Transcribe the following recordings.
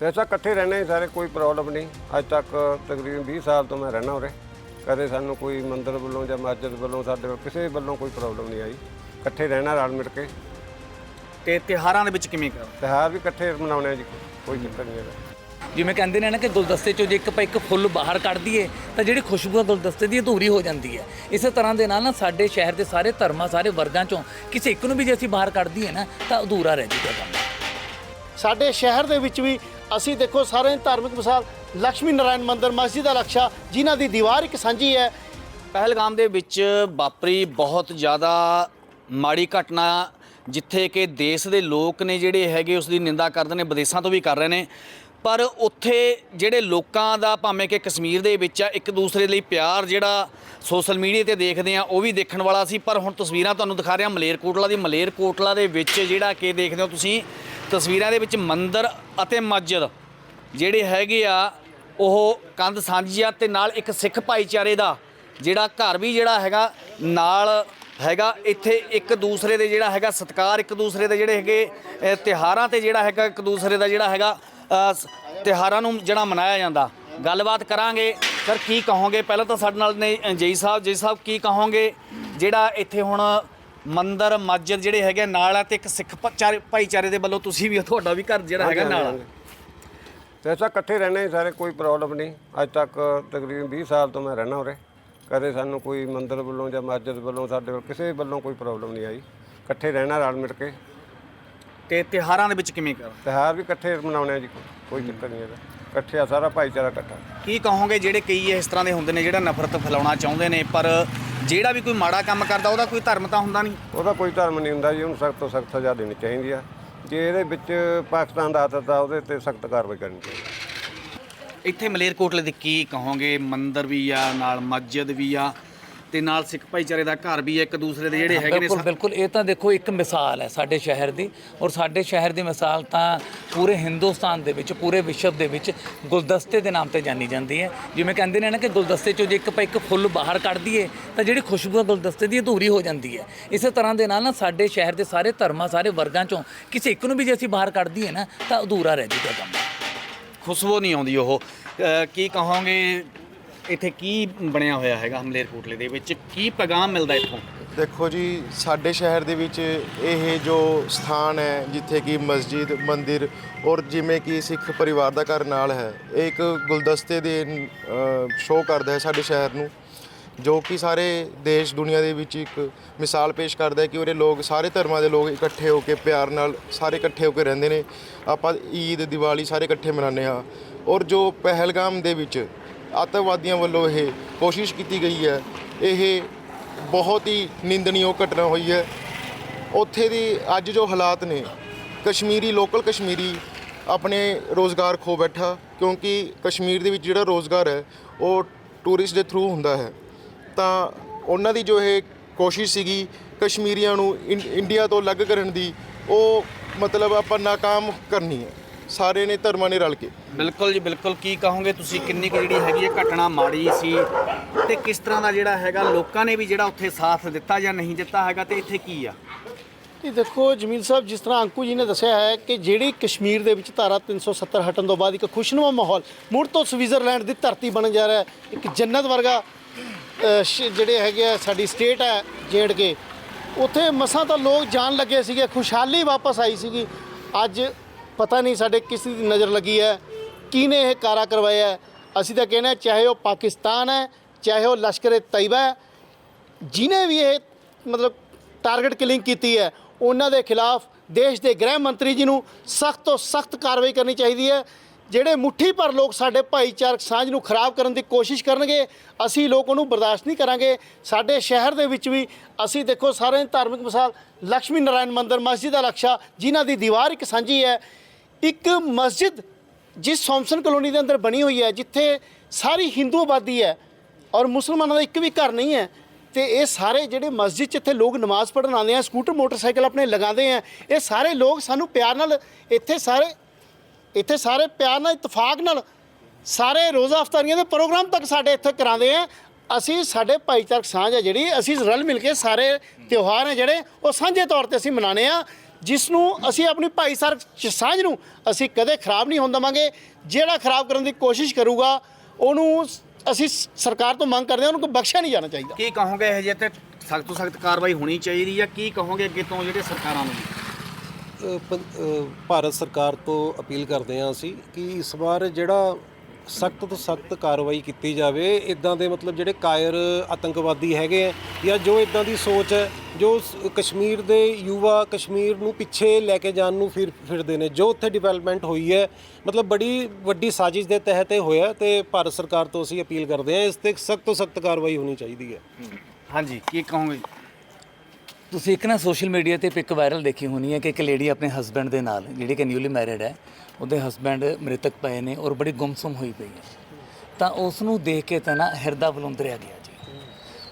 ਤੇ ਅੱਛਾ ਇਕੱਠੇ ਰਹਿੰਦੇ ਹਾਂ ਸਾਰੇ ਕੋਈ ਪ੍ਰੋਬਲਮ ਨਹੀਂ। ਅੱਜ ਤੱਕ ਤਕਰੀਬਨ 20 ਸਾਲ ਤੋਂ ਮੈਂ ਰਹਿਣਾ ਉਰੇ। ਕਦੇ ਸਾਨੂੰ ਕੋਈ ਮੰਦਿਰ ਵੱਲੋਂ ਜਾਂ ਮਸਜਿਦ ਵੱਲੋਂ ਸਾਡੇ ਵੱਲ ਕਿਸੇ ਵੱਲੋਂ ਕੋਈ ਪ੍ਰੋਬਲਮ ਨਹੀਂ ਆਈ। ਇਕੱਠੇ ਰਹਿਣਾ ਰਲ ਮਿਲ ਕੇ। ਤੇ ਤਿਹਾਰਾਂ ਦੇ ਵਿੱਚ ਕਿਵੇਂ ਕਰ? ਤਿਉਹਾਰ ਵੀ ਇਕੱਠੇ ਮਨਾਉਣੇ ਆ ਜੀ। ਕੋਈ ਚੱਕਰ ਨਹੀਂ ਹੈਗਾ। ਜਿਵੇਂ ਕਹਿੰਦੇ ਨੇ ਨਾ ਕਿ ਗੁਲਦਸਤੇ ਚੋਂ ਜੇ ਇੱਕ ਆਪਾਂ ਇੱਕ ਫੁੱਲ ਬਾਹਰ ਕੱਢ ਦਈਏ ਤਾਂ ਜਿਹੜੀ ਖੁਸ਼ਬੂ ਆ ਗੁਲਦਸਤੇ ਦੀ ਅਧੂਰੀ ਹੋ ਜਾਂਦੀ ਹੈ। ਇਸੇ ਤਰ੍ਹਾਂ ਦੇ ਨਾਲ ਨਾ ਸਾਡੇ ਸ਼ਹਿਰ ਦੇ ਸਾਰੇ ਧਰਮਾਂ ਸਾਰੇ ਵਰਗਾਂ ਚੋਂ ਕਿਸੇ ਇੱਕ ਨੂੰ ਵੀ ਜੇ ਅਸੀਂ ਬਾਹਰ ਕੱਢ ਦਈਏ ਨਾ ਤਾਂ ਅਧੂਰਾ ਰਹਿ ਜੂਗਾ ਕੰਮ। ਸਾਡੇ ਸ਼ਹਿਰ ਦੇ ਵਿੱਚ ਵੀ ਅਸੀਂ ਦੇਖੋ ਸਾਰੇ ਧਾਰਮਿਕ ਮਿਸਾਲ ਲక్ష్ਮੀ ਨਾਰਾਇਣ ਮੰਦਿਰ, ਮਸਜਿਦ ਦਾ ਲਕਸ਼ਾ, ਜਿਨ੍ਹਾਂ ਦੀ ਦੀਵਾਰ ਇੱਕ ਸਾਂਝੀ ਹੈ। ਪਹਿਲਗਾਮ ਦੇ ਵਿੱਚ ਵਾਪਰੀ ਬਹੁਤ ਜ਼ਿਆਦਾ ਮਾੜੀ ਘਟਨਾ, ਜਿੱਥੇ ਕਿ ਦੇਸ਼ ਦੇ ਲੋਕ ਨੇ ਜਿਹੜੇ ਹੈਗੇ, ਉਸ ਦੀ ਨਿੰਦਾ ਕਰਦੇ ਨੇ, ਵਿਦੇਸ਼ਾਂ ਤੋਂ ਵੀ ਕਰ ਰਹੇ ਨੇ। ਪਰ ਉੱਥੇ ਜਿਹੜੇ ਲੋਕਾਂ ਦਾ ਭਾਵੇਂ ਕਿ ਕਸ਼ਮੀਰ ਦੇ ਵਿੱਚ ਆ, ਇੱਕ ਦੂਸਰੇ ਲਈ ਪਿਆਰ ਜਿਹੜਾ ਸੋਸ਼ਲ ਮੀਡੀਆ ਤੇ ਦੇਖਦੇ ਆ, ਉਹ ਵੀ ਦੇਖਣ ਵਾਲਾ ਸੀ। ਪਰ ਹੁਣ ਤਸਵੀਰਾਂ ਤੁਹਾਨੂੰ ਦਿਖਾ ਰਿਹਾ, ਮਲੇਰਕੋਟਲਾ ਦੀ ਮਲੇਰਕੋਟਲਾ ਦੇ ਵਿੱਚ ਜਿਹੜਾ ਕਿ ਦੇਖਦੇ ਹੋ ਤੁਸੀਂ ਤਸਵੀਰਾਂ ਦੇ ਵਿੱਚ ਮੰਦਰ ਅਤੇ ਮਸਜਿਦ ਜਿਹੜੇ ਹੈਗੇ ਆ ਉਹ ਕੰਧ ਸਾਂਝੀ ਆ ਤੇ ਨਾਲ ਇੱਕ ਸਿੱਖ ਭਾਈਚਾਰੇ ਦਾ ਜਿਹੜਾ ਘਰ ਵੀ ਜਿਹੜਾ ਹੈਗਾ ਨਾਲ ਹੈਗਾ ਇੱਥੇ ਇੱਕ ਦੂਸਰੇ ਦੇ ਜਿਹੜਾ ਹੈਗਾ ਸਤਕਾਰ ਇੱਕ ਦੂਸਰੇ ਦੇ ਜਿਹੜੇ ਹੈਗੇ ਅ, ਤਿਉਹਾਰਾਂ ਤੇ ਜਿਹੜਾ ਹੈਗਾ ਇੱਕ ਦੂਸਰੇ ਦਾ ਜਿਹੜਾ ਹੈਗਾ ਅ, ਸ- ਤਿਉਹਾਰਾਂ ਨੂੰ ਜਿਹੜਾ ਮਨਾਇਆ ਜਾਂਦਾ। ਗੱਲਬਾਤ ਕਰਾਂਗੇ ਸਰ ਕੀ ਕਹੋਗੇ? ਪਹਿਲਾਂ ਤਾਂ ਸਾਡੇ ਨਾਲ ਨੇ ਜਈ ਸਾਹਿਬ ਜਈ ਸਾਹਿਬ ਕੀ ਕਹੋਗੇ? ਜਿਹੜਾ ਇੱਥੇ ਹੁਣ ਮੰਦਿਰ ਮਸਜਿਦ ਜਿਹੜੇ ਹੈਗੇ ਨਾਲ ਆ ਤੇ ਇੱਕ ਸਿੱਖ ਭਾਈਚਾਰੇ ਭਾਈਚਾਰੇ ਦੇ ਵੱਲੋਂ ਤੁਸੀਂ ਵੀ ਤੁਹਾਡਾ ਵੀ ਘਰ ਜਿਹੜਾ ਹੈਗਾ ਨਾਲ ਆ। ਤੇ ਅੱਛਾ ਇਕੱਠੇ ਰਹਿੰਦੇ ਹਾਂ ਸਾਰੇ ਕੋਈ ਪ੍ਰੋਬਲਮ ਨਹੀਂ। ਅੱਜ ਤੱਕ ਤਕਰੀਬਨ 20 ਸਾਲ ਤੋਂ ਮੈਂ ਰਹਿਣਾ ਉਰੇ। ਕਦੇ ਸਾਨੂੰ ਕੋਈ ਮੰਦਿਰ ਵੱਲੋਂ ਜਾਂ ਮਸਜਿਦ ਵੱਲੋਂ ਸਾਡੇ ਵੱਲ ਕਿਸੇ ਵੱਲੋਂ ਕੋਈ ਪ੍ਰੋਬਲਮ ਨਹੀਂ ਆਈ। ਇਕੱਠੇ ਰਹਿਣਾ ਰਲ ਮਿਲ ਕੇ। ਤੇ ਤਿਉਹਾਰਾਂ ਦੇ ਵਿੱਚ ਕਿਵੇਂ ਕਰ? ਤਿਉਹਾਰ ਵੀ ਇਕੱਠੇ ਮਨਾਉਣੇ ਆ ਜੀ ਕੋਈ ਚੱਕਰ ਨਹੀਂ ਹੈਗਾ ਇਕੱਠੇ ਆ ਸਾਰਾ ਭਾਈਚਾਰਾ ਇਕੱਠਾ। ਕੀ ਕਹੋਗੇ ਜਿਹੜੇ ਕਈ ਇਸ ਤਰ੍ਹਾਂ ਦੇ ਹੁੰਦੇ ਨੇ ਜਿਹੜਾ ਨਫ਼ਰਤ ਫੈਲਾਉਣਾ ਚਾਹੁੰਦੇ ਨੇ ਪਰ ਜਿਹੜਾ ਵੀ ਕੋਈ ਮਾੜਾ ਕੰਮ ਕਰਦਾ ਉਹਦਾ ਕੋਈ ਧਰਮ ਤਾਂ ਹੁੰਦਾ ਨਹੀਂ। ਉਹਦਾ ਕੋਈ ਧਰਮ ਨਹੀਂ ਹੁੰਦਾ ਜੀ ਉਹਨੂੰ ਸਖਤ ਤੋਂ ਸਖਤ ਸਜ਼ਾ ਦੇਣੀ ਚਾਹੀਦੀ ਆ। ਜੇ ਇਹਦੇ ਵਿੱਚ ਪਾਕਿਸਤਾਨ ਦਾ ਹੱਥ ਆ ਉਹਦੇ ਤੇ ਸਖਤ ਕਾਰਵਾਈ ਕਰਨੀ ਚਾਹੀਦੀ ਇੱਥੇ ਮਲੇਰਕੋਟਲੇ ਦੇ ਕੀ ਕਹੋਗੇ? ਮੰਦਿਰ ਵੀ ਆ ਨਾਲ ਮਸਜਿਦ ਵੀ ਆ। ਤੇ ਨਾਲ ਸਿੱਖ ਭਾਈਚਾਰੇ ਦਾ ਘਰ ਵੀ ਆ ਇੱਕ ਦੂਸਰੇ ਦੇ ਜਿਹੜੇ ਹੈਗੇ ਨੇ ਬਿਲਕੁਲ ਬਿਲਕੁਲ। ਇਹ ਤਾਂ ਦੇਖੋ ਇੱਕ ਮਿਸਾਲ ਹੈ ਸਾਡੇ ਸ਼ਹਿਰ ਦੀ। ਔਰ ਸਾਡੇ ਸ਼ਹਿਰ ਦੀ ਮਿਸਾਲ ਤਾਂ ਪੂਰੇ ਹਿੰਦੁਸਤਾਨ ਦੇ ਵਿੱਚ ਪੂਰੇ ਵਿਸ਼ਵ ਦੇ ਵਿੱਚ ਗੁਲਦਸਤੇ ਦੇ ਨਾਮ ਤੇ ਜਾਣੀ ਜਾਂਦੀ ਹੈ। ਜਿਵੇਂ ਕਹਿੰਦੇ ਨੇ ਨਾ ਕਿ ਗੁਲਦਸਤੇ ਚੋਂ ਜੇ ਇੱਕ ਆਪਾਂ ਇੱਕ ਫੁੱਲ ਬਾਹਰ ਕੱਢ ਦਈਏ ਤਾਂ ਜਿਹੜੀ ਖੁਸ਼ਬੂ ਗੁਲਦਸਤੇ ਦੀ ਅਧੂਰੀ ਹੋ ਜਾਂਦੀ ਹੈ। ਇਸੇ ਤਰ੍ਹਾਂ ਦੇ ਨਾਲ ਨਾ ਸਾਡੇ ਸ਼ਹਿਰ ਦੇ ਸਾਰੇ ਧਰਮਾਂ ਸਾਰੇ ਵਰਗਾਂ ਚੋਂ ਕਿਸੇ ਇੱਕ ਨੂੰ ਵੀ ਜੇ ਅਸੀਂ ਬਾਹਰ ਕੱਢ ਦਈਏ ਨਾ ਤਾਂ ਅਧੂਰਾ ਰਹਿ ਜੂਗਾ ਕੰਮ। ਖੁਸ਼ਬੂ ਨਹੀਂ ਆਉਂਦੀ ਉਹ। ਕੀ ਕਹੋਗੇ ਇੱਥੇ ਕੀ ਬਣਿਆ ਹੋਇਆ ਹੈਗਾ ਮਲੇਰਕੋਟਲੇ ਦੇ ਵਿੱਚ? ਕੀ ਪੈਗਾਮ ਮਿਲਦਾ ਇੱਥੋਂ? ਦੇਖੋ ਜੀ, ਸਾਡੇ ਸ਼ਹਿਰ ਦੇ ਵਿੱਚ ਇਹ ਜੋ ਸਥਾਨ ਹੈ, ਜਿੱਥੇ ਕਿ ਮਸਜਿਦ, ਮੰਦਿਰ ਔਰ ਜਿਵੇਂ ਕਿ ਸਿੱਖ ਪਰਿਵਾਰ ਦਾ ਘਰ ਨਾਲ ਹੈ, ਇਹ ਇੱਕ ਗੁਲਦਸਤੇ ਦੇ ਸ਼ੋਅ ਕਰਦਾ ਹੈ ਸਾਡੇ ਸ਼ਹਿਰ ਨੂੰ, ਜੋ ਕਿ ਸਾਰੇ ਦੇਸ਼ ਦੁਨੀਆ ਦੇ ਵਿੱਚ ਇੱਕ ਮਿਸਾਲ ਪੇਸ਼ ਕਰਦਾ ਹੈ ਕਿ ਉਹਦੇ ਲੋਕ, ਸਾਰੇ ਧਰਮਾਂ ਦੇ ਲੋਕ ਇਕੱਠੇ ਹੋ ਕੇ ਪਿਆਰ ਨਾਲ ਸਾਰੇ ਇਕੱਠੇ ਹੋ ਕੇ ਰਹਿੰਦੇ ਨੇ। ਆਪਾਂ ਈਦ, ਦੀਵਾਲੀ ਸਾਰੇ ਇਕੱਠੇ ਮਨਾਉਂਦੇ ਹਾਂ। ਔਰ ਜੋ ਪਹਿਲਗਾਮ ਦੇ ਵਿੱਚ ਆਤੰਕਵਾਦੀਆਂ ਵੱਲੋਂ ਇਹ ਕੋਸ਼ਿਸ਼ ਕੀਤੀ ਗਈ ਹੈ। ਇਹ ਬਹੁਤ ਹੀ ਨਿੰਦਣਯੋਗ ਘਟਨਾ ਹੋਈ ਹੈ। ਉੱਥੇ ਦੀ ਅੱਜ ਜੋ ਹਾਲਾਤ ਨੇ, ਕਸ਼ਮੀਰੀ ਲੋਕਲ ਕਸ਼ਮੀਰੀ ਆਪਣੇ ਰੋਜ਼ਗਾਰ ਖੋ ਬੈਠਾ, ਕਿਉਂਕਿ ਕਸ਼ਮੀਰ ਦੇ ਵਿੱਚ ਜਿਹੜਾ ਰੋਜ਼ਗਾਰ ਹੈ, ਉਹ ਟੂਰਿਸਟ ਦੇ ਥਰੂ ਹੁੰਦਾ ਹੈ। ਤਾਂ ਉਹਨਾਂ ਦੀ ਜੋ ਇਹ ਕੋਸ਼ਿਸ਼ ਸੀਗੀ ਕਸ਼ਮੀਰੀਆਂ ਨੂੰ ਇੰ- ਇੰਡੀਆ ਤੋਂ ਅਲੱਗ ਕਰਨ ਦੀ, ਉਹ ਮਤਲਬ ਆਪਾਂ ਨਾਕਾਮ ਕਰਨੀ ਹੈ। ਸਾਰੇ ਨੇ ਧਰਮਾਂ ਨੇ ਰਲ ਕੇ। ਬਿਲਕੁਲ ਜੀ ਬਿਲਕੁਲ। ਕੀ ਕਹੋਗੇ ਤੁਸੀਂ? ਕਿੰਨੀ ਕੁ ਜਿਹੜੀ ਹੈਗੀ ਹੈ ਘਟਨਾ ਮਾੜੀ ਸੀ ਤੇ ਕਿਸ ਤਰ੍ਹਾਂ ਦਾ ਜਿਹੜਾ ਹੈਗਾ ਲੋਕਾਂ ਨੇ ਵੀ ਜਿਹੜਾ ਉੱਥੇ ਸਾਥ ਦਿੱਤਾ ਜਾਂ ਨਹੀਂ ਦਿੱਤਾ ਹੈਗਾ ਤੇ ਇੱਥੇ ਕੀ ਆ? ਇਹ ਦੇਖੋ ਜਮੀਲ ਸਾਹਿਬ ਜਿਸ ਤਰ੍ਹਾਂ ਅੰਕੂ ਜੀ ਨੇ ਦੱਸਿਆ ਹੈ ਕਿ ਜਿਹੜੀ ਕਸ਼ਮੀਰ ਦੇ ਵਿੱਚ ਧਾਰਾ 370 ਹਟਣ ਤੋਂ ਬਾਅਦ ਇੱਕ ਖੁਸ਼ਨੁਮਾ ਮਾਹੌਲ ਮੁੜ ਤੋਂ ਸਵਿਟਜ਼ਰਲੈਂਡ ਦੀ ਧਰਤੀ ਬਣਨ ਜਾ ਰਿਹਾ ਹੈ। ਇੱਕ ਜੰਨਤ ਵਰਗਾ ਜਿਹੜੇ ਹੈਗੇ ਆ ਸਾਡੀ ਸਟੇਟ ਹੈ ਜੇੜ ਕੇ। ਉੱਥੇ ਮਸਾਂ ਤਾਂ ਲੋਕ ਜਾਣ ਲੱਗੇ ਸੀਗੇ ਖੁਸ਼ਹਾਲੀ ਵਾਪਸ ਆਈ ਸੀਗੀ। ਅੱਜ ਪਤਾ ਨਹੀਂ ਸਾਡੇ ਕਿਸ ਦੀ ਨਜ਼ਰ ਲੱਗੀ ਹੈ, ਕਿਹਨੇ ਇਹ ਕਾਰਾ ਕਰਵਾਇਆ ਹੈ। ਅਸੀਂ ਤਾਂ ਕਹਿੰਦੇ ਚਾਹੇ ਉਹ ਪਾਕਿਸਤਾਨ ਹੈ, ਚਾਹੇ ਉਹ ਲਸ਼ਕਰ ਏ ਤੈਯਬਾ ਹੈ ਜਿਨੇ ਵੀ ਇਹ ਮਤਲਬ ਟਾਰਗੇਟ ਕਿਲਿੰਗ ਕੀਤੀ ਹੈ, ਉਹਨਾਂ ਦੇ ਖਿਲਾਫ ਦੇਸ਼ ਦੇ ਗ੍ਰਹਿ ਮੰਤਰੀ ਜੀ ਨੂੰ ਸਖਤ ਤੋਂ ਸਖਤ ਕਾਰਵਾਈ ਕਰਨੀ ਚਾਹੀਦੀ ਹੈ ਜਿਹੜੇ ਮੁੱਠੀ ਪਰ ਲੋਕ ਸਾਡੇ ਭਾਈਚਾਰਕ ਸਾਂਝ ਨੂੰ ਖਰਾਬ ਕਰਨ ਦੀ ਕੋਸ਼ਿਸ਼ ਕਰਨਗੇ, ਅਸੀਂ ਲੋਕ ਉਹਨੂੰ ਬਰਦਾਸ਼ਤ ਨਹੀਂ ਕਰਾਂਗੇ ਸਾਡੇ ਸ਼ਹਿਰ ਦੇ ਵਿੱਚ ਵੀ ਅਸੀਂ ਦੇਖੋ ਸਾਰੇ ਧਾਰਮਿਕ ਮਿਸਾਲ ਲక్ష్ਮੀ ਨਾਰਾਇਣ ਮੰਦਿਰ, ਮਸਜਿਦ ਦਾ ਲਕਸ਼ਾ ਜਿਨ੍ਹਾਂ ਦੀ ਦੀਵਾਰ ਇੱਕ ਸਾਂਝੀ ਹੈ ਇੱਕ ਮਸਜਿਦ ਜਿਸ ਸੌਮਸਨ ਕਲੋਨੀ ਦੇ ਅੰਦਰ ਬਣੀ ਹੋਈ ਹੈ, ਜਿੱਥੇ ਸਾਰੀ ਹਿੰਦੂ ਆਬਾਦੀ ਹੈ ਔਰ ਮੁਸਲਮਾਨਾਂ ਦਾ ਇੱਕ ਵੀ ਘਰ ਨਹੀਂ ਹੈ, ਤੇ ਇਹ ਸਾਰੇ ਜਿਹੜੇ ਮਸਜਿਦ 'ਚ ਇੱਥੇ ਲੋਕ ਨਮਾਜ਼ ਪੜ੍ਹਨ ਆਉਂਦੇ ਆ, ਸਕੂਟਰ, ਮੋਟਰਸਾਈਕਲ ਆਪਣੇ ਲਗਾਉਂਦੇ ਆ, ਇਹ ਸਾਰੇ ਲੋਕ ਸਾਨੂੰ ਪਿਆਰ ਨਾਲ ਇੱਥੇ ਸਾਰੇ ਇੱਥੇ ਸਾਰੇ ਪਿਆਰ ਨਾਲ, ਇਤਫਾਕ ਨਾਲ ਸਾਰੇ ਰੋਜ਼ਾ ਅਫਤਾਰੀਆਂ ਦੇ ਪ੍ਰੋਗਰਾਮ ਤੱਕ ਸਾਡੇ ਇੱਥੇ ਕਰਾਉਂਦੇ ਆ। ਅਸੀਂ, ਸਾਡੇ ਭਾਈਚਾਰਕ ਸਾਂਝ ਹੈ ਜਿਹੜੀ, ਅਸੀਂ ਰਲ ਮਿਲ ਕੇ ਸਾਰੇ ਤਿਉਹਾਰ ਹੈ ਜਿਹੜੇ, ਉਹ ਸਾਂਝੇ ਤੌਰ ਤੇ ਅਸੀਂ ਮਨਾਉਂਦੇ ਆ। ਜਿਸ ਨੂੰ ਅਸੀਂ ਆਪਣੀ ਭਾਈਚਾਰਕ ਚ- ਸਾਂਝ ਨੂੰ ਅਸੀਂ ਕਦੇ ਖਰਾਬ ਨਹੀਂ ਹੋਣ ਦੇਵਾਂਗੇ। ਜਿਹੜਾ ਖਰਾਬ ਕਰਨ ਦੀ ਕੋਸ਼ਿਸ਼ ਕਰੂਗਾ ਉਹਨੂੰ ਅਸੀਂ ਸਰਕਾਰ ਤੋਂ ਮੰਗ ਕਰਦੇ ਹਾਂ ਉਹਨੂੰ ਕੋਈ ਬਖਸ਼ਿਆ ਨਹੀਂ ਜਾਣਾ ਚਾਹੀਦਾ। ਕੀ ਕਹੋਗੇ ਇਹ ਜੇ ਤੇ ਸਖਤ ਤੋਂ ਸਖਤ ਕਾਰਵਾਈ ਹੋਣੀ ਚਾਹੀਦੀ ਹੈ? ਕੀ ਕਹੋਗੇ ਅੱਗੇ ਤੋਂ ਜਿਹੜੇ ਸਰਕਾਰਾਂ ਨੂੰ? ਭਾਰਤ ਸਰਕਾਰ ਤੋਂ ਅਪੀਲ ਕਰਦੇ ਹਾਂ ਅਸੀਂ ਕਿ ਇਸ ਵਾਰ ਜਿਹੜਾ ਸਖਤ ਤੋਂ ਸਖਤ ਕਾਰਵਾਈ ਕੀਤੀ ਜਾਵੇ। ਇਦਾਂ ਦੇ ਮਤਲਬ ਜਿਹੜੇ ਕਾਇਰ ਆਤੰਕਵਾਦੀ ਹੈਗੇ ਆ ਜਾਂ ਜੋ ਇਦਾਂ ਦੀ ਸੋਚ ਹੈ ਜੋ ਸ- ਕਸ਼ਮੀਰ ਦੇ ਯੁਵਾ ਕਸ਼ਮੀਰ ਨੂੰ ਪਿੱਛੇ ਲੈ ਕੇ ਜਾਣ ਨੂੰ ਫਿਰ ਫਿਰਦੇ ਨੇ ਜੋ ਉੱਥੇ ਡਿਵੈਲਪਮੈਂਟ ਹੋਈ ਹੈ ਮਤਲਬ ਬੜੀ ਵੱਡੀ ਸਾਜ਼ਿਸ਼ ਦੇ ਤਹਿਤ ਇਹ ਹੋਇਆ ਤੇ ਭਾਰਤ ਸਰਕਾਰ ਤੋਂ ਅਸੀਂ ਅਪੀਲ ਕਰਦੇ ਹਾਂ ਇਸ ਤੇ ਸਖਤ ਤੋਂ ਸਖਤ ਕਾਰਵਾਈ ਹੋਣੀ ਚਾਹੀਦੀ ਹੈ। ਹਾਂਜੀ ਕੀ ਕਹੋਗੇ? ਤੁਸੀਂ ਇੱਕ ਨਾ ਸੋਸ਼ਲ ਮੀਡੀਆ ਤੇ ਪਿਕ ਵਾਇਰਲ ਦੇਖੀ ਹੋਣੀ ਹੈ ਕਿ ਇੱਕ ਲੇਡੀ ਆਪਣੇ ਹਸਬੰਡ ਦੇ ਨਾਲ ਜਿਹੜੀ ਕਿ ਨਿਊਲੀ ਮੈਰਿਡ ਹੈ ਉਹਦੇ ਹਸਬੰਡ ਮ੍ਰਿਤਕ ਪਏ ਨੇ ਔਰ ਬੜੀ ਗੁੰਮਸੁਮ ਹੋਈ ਪਈ ਹੈ। ਤਾਂ ਉਸ ਨੂੰ ਦੇਖ ਕੇ ਤਾਂ ਨਾ ਹਿਰਦਾ ਬਲੁੰਦਰਿਆ ਗਿਆ ਜੀ।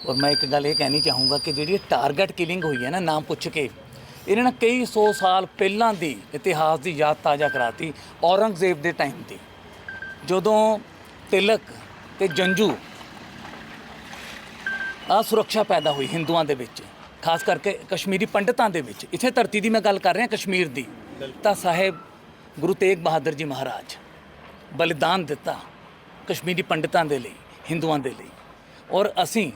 ਔਰ ਮੈਂ ਇੱਕ ਗੱਲ ਇਹ ਕਹਿਣੀ ਚਾਹੂੰਗਾ ਕਿ ਜਿਹੜੀ ਟਾਰਗੇਟ ਕਿਲਿੰਗ ਹੋਈ ਹੈ ਨਾ, ਨਾਮ ਪੁੱਛ ਕੇ, ਇਹਨਾਂ ਨੇ ਕਈ ਸੌ ਸਾਲ ਪਹਿਲਾਂ ਦੀ ਇਤਿਹਾਸ ਦੀ ਯਾਦ ਤਾਜ਼ਾ ਕਰਾਤੀ, ਔਰੰਗਜ਼ੇਬ ਦੇ ਟਾਈਮ ਦੀ। ਜਦੋਂ ਤਿਲਕ ਤੇ ਜੰਜੂ ਅਸੁਰੱਖਿਆ ਪੈਦਾ ਹੋਈ ਹਿੰਦੂਆਂ ਦੇ ਵਿੱਚ, ਖਾਸ ਕਰਕੇ ਕਸ਼ਮੀਰੀ ਪੰਡਤਾਂ ਦੇ ਵਿੱਚ। ਇੱਥੇ ਧਰਤੀ ਦੀ ਮੈਂ ਗੱਲ ਕਰ ਰਿਹਾ, ਕਸ਼ਮੀਰ ਦੀ। ਤਾਂ ਸਾਹਿਬ ਗੁਰੂ ਤੇਗ ਬਹਾਦਰ ਜੀ ਮਹਾਰਾਜ ਬਲੀਦਾਨ ਦਿੱਤਾ ਕਸ਼ਮੀਰੀ ਪੰਡਤਾਂ ਦੇ ਲਈ, ਹਿੰਦੂਆਂ ਦੇ ਲਈ। ਔਰ ਅਸੀਂ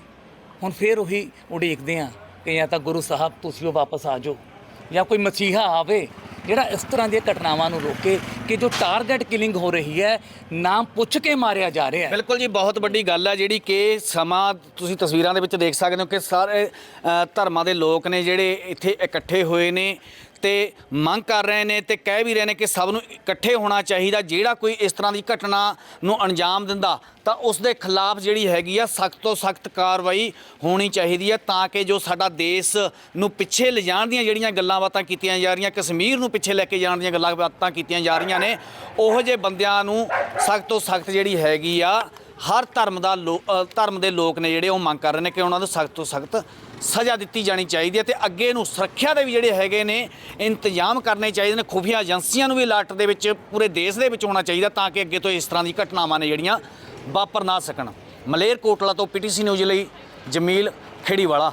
ਹੁਣ ਫੇਰ ਉਹੀ ਉਡੀਕਦੇ ਹਾਂ ਕਿ ਜਾਂ ਤਾਂ ਗੁਰੂ ਸਾਹਿਬ ਤੁਸੀਂ ਉਹ ਵਾਪਸ ਆ ਜਾਓ ਜਾਂ ਕੋਈ ਮਸੀਹਾ ਆਵੇ ਜਿਹੜਾ ਇਸ ਤਰ੍ਹਾਂ ਦੀਆਂ ਘਟਨਾਵਾਂ ਨੂੰ ਰੋਕੇ ਕਿ ਜੋ ਟਾਰਗੇਟ ਕਿਲਿੰਗ ਹੋ ਰਹੀ ਹੈ, ਨਾਮ ਪੁੱਛ ਕੇ ਮਾਰਿਆ ਜਾ ਰਿਹਾ ਹੈ। ਬਿਲਕੁਲ ਜੀ, ਬਹੁਤ ਵੱਡੀ ਗੱਲ ਹੈ ਜਿਹੜੀ ਕਿ ਸਮਾਂ ਤੁਸੀਂ ਤਸਵੀਰਾਂ ਦੇ ਵਿੱਚ ਦੇਖ ਸਕਦੇ ਹੋ ਕਿ ਸਾਰੇ ਧਰਮਾਂ ਦੇ ਲੋਕ ਨੇ ਜਿਹੜੇ ਇੱਥੇ ਇਕੱਠੇ ਹੋਏ ਨੇ। ਤੇ ਮੰਗ ਕਰ ਰਹੇ ਨੇ ਤੇ ਕਹਿ ਵੀ ਰਹੇ ਨੇ ਕਿ ਸਭ ਨੂੰ ਇਕੱਠੇ ਹੋਣਾ ਚਾਹੀਦਾ, ਜਿਹੜਾ ਕੋਈ ਇਸ ਤਰ੍ਹਾਂ ਦੀ ਘਟਨਾ ਨੂੰ ਅੰਜਾਮ ਦਿੰਦਾ, ਤਾਂ ਉਸ ਦੇ ਖਿਲਾਫ ਜਿਹੜੀ ਹੈਗੀ ਆ ਸਖਤ ਤੋਂ ਸਖਤ ਕਾਰਵਾਈ ਹੋਣੀ ਚਾਹੀਦੀ ਹੈ ਤਾਂ ਕਿ ਜੋ ਸਾਡਾ ਦੇਸ਼ ਨੂੰ ਪਿੱਛੇ ਲਿਜਾਣ ਦੀਆਂ ਜਿਹੜੀਆਂ ਗੱਲਾਂ ਬਾਤਾਂ ਕੀਤੀਆਂ ਜਾ ਰਹੀਆਂ, ਕਸ਼ਮੀਰ ਨੂੰ ਪਿੱਛੇ ਲੈ ਕੇ ਜਾਣ ਦੀਆਂ ਗੱਲਾਂ ਬਾਤਾਂ ਕੀਤੀਆਂ ਜਾ ਰਹੀਆਂ ਨੇ, ਉਹੋ ਜਿਹੇ ਬੰਦਿਆਂ ਨੂੰ ਸਖਤ ਤੋਂ ਸਖਤ ਜਿਹੜੀ ਹੈਗੀ ਆ, ਹਰ ਧਰਮ ਦਾ ਲੋ- ਧਰਮ ਦੇ ਲੋਕ ਨੇ ਜਿਹੜੇ ਉਹ ਮੰਗ ਕਰ ਰਹੇ ਨੇ ਕਿ ਉਹਨਾਂ ਨੂੰ ਸਖਤ ਤੋਂ ਸਖਤ ਸਜ਼ਾ ਦਿੱਤੀ ਜਾਣੀ ਚਾਹੀਦੀ ਹੈ ਤੇ ਅੱਗੇ ਨੂੰ ਸੁਰੱਖਿਆ ਦੇ ਵੀ ਜਿਹੜੇ ਹੈਗੇ ਨੇ ਇੰਤਜ਼ਾਮ ਕਰਨੇ ਚਾਹੀਦੇ ਨੇ। ਖੁਫੀਆ ਏਜੰਸੀਆਂ ਨੂੰ ਵੀ ਅਲਰਟ ਦੇ ਵਿੱਚ ਪੂਰੇ ਦੇਸ਼ ਦੇ ਵਿੱਚ ਹੋਣਾ ਚਾਹੀਦਾ ਤਾਂ ਕਿ ਅੱਗੇ ਤੋਂ ਇਸ ਤਰ੍ਹਾਂ ਦੀ ਘਟਨਾਵਾਂ ਨੇ ਜਿਹੜੀਆਂ ਵਾਪਰ ਨਾ ਸਕਣ। ਮਲੇਰ ਕੋਟਲਾ ਤੋਂ ਪੀਟੀਸੀ ਨਿਊਜ਼ ਲਈ ਜਮੀਲ ਖੇੜੀਵਾਲਾ।